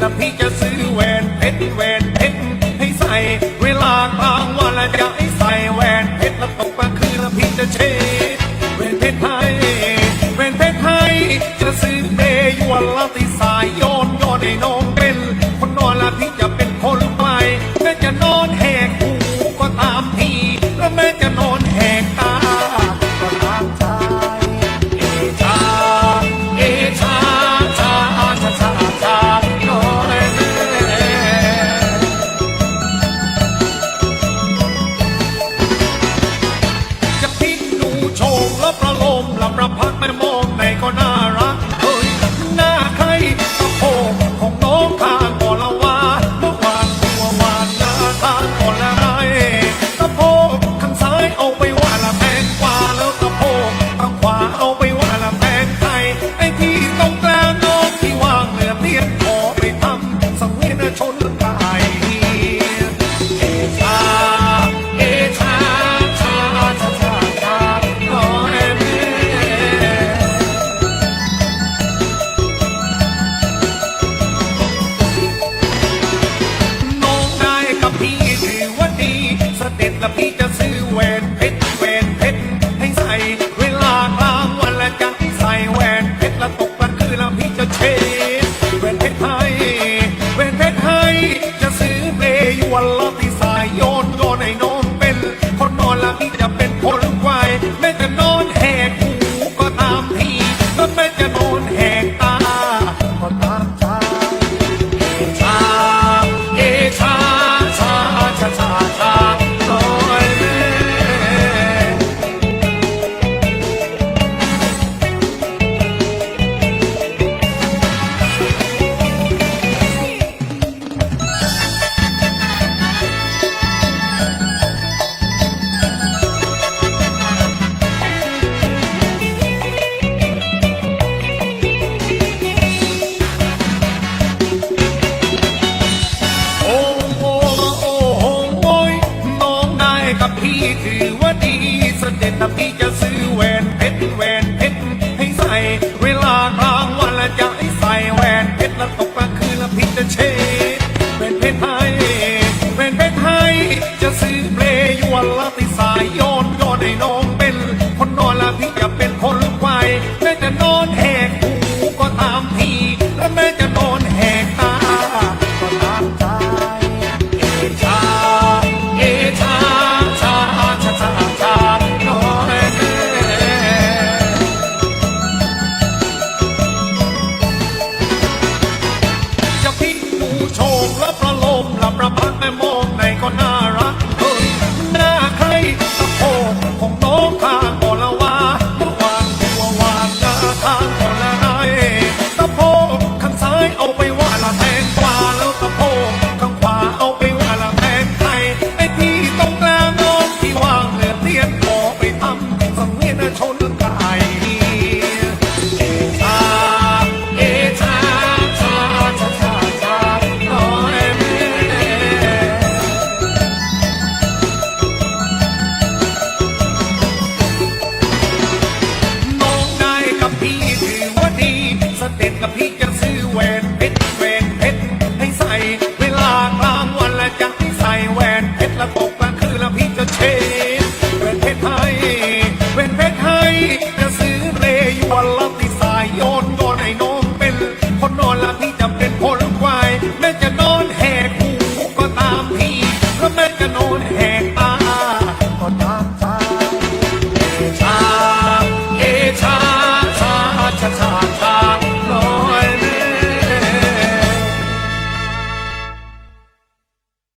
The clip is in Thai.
ถ้าพี่จะซื้อแหวนเพชรแหวนเพชรให้ใส่เวลากลางวันละจะ போனா แล้พี่จะซื้อ กับพี่ถือว่าดีเสด็จนะพี่จะซื้อแหวนเพชรแหวนเพชรให้ใส่เวลากลางวันละจะให้ใส่แหวนเพชรแล้วตกกลางคืนละพี่จะเช็ดเป็นเพชรไทยเป็นเพชรไทยจะซื้อเปลยวนละติสายโยนโยนให้น้องเป็นคนนอนละพี่จะ ชนไก่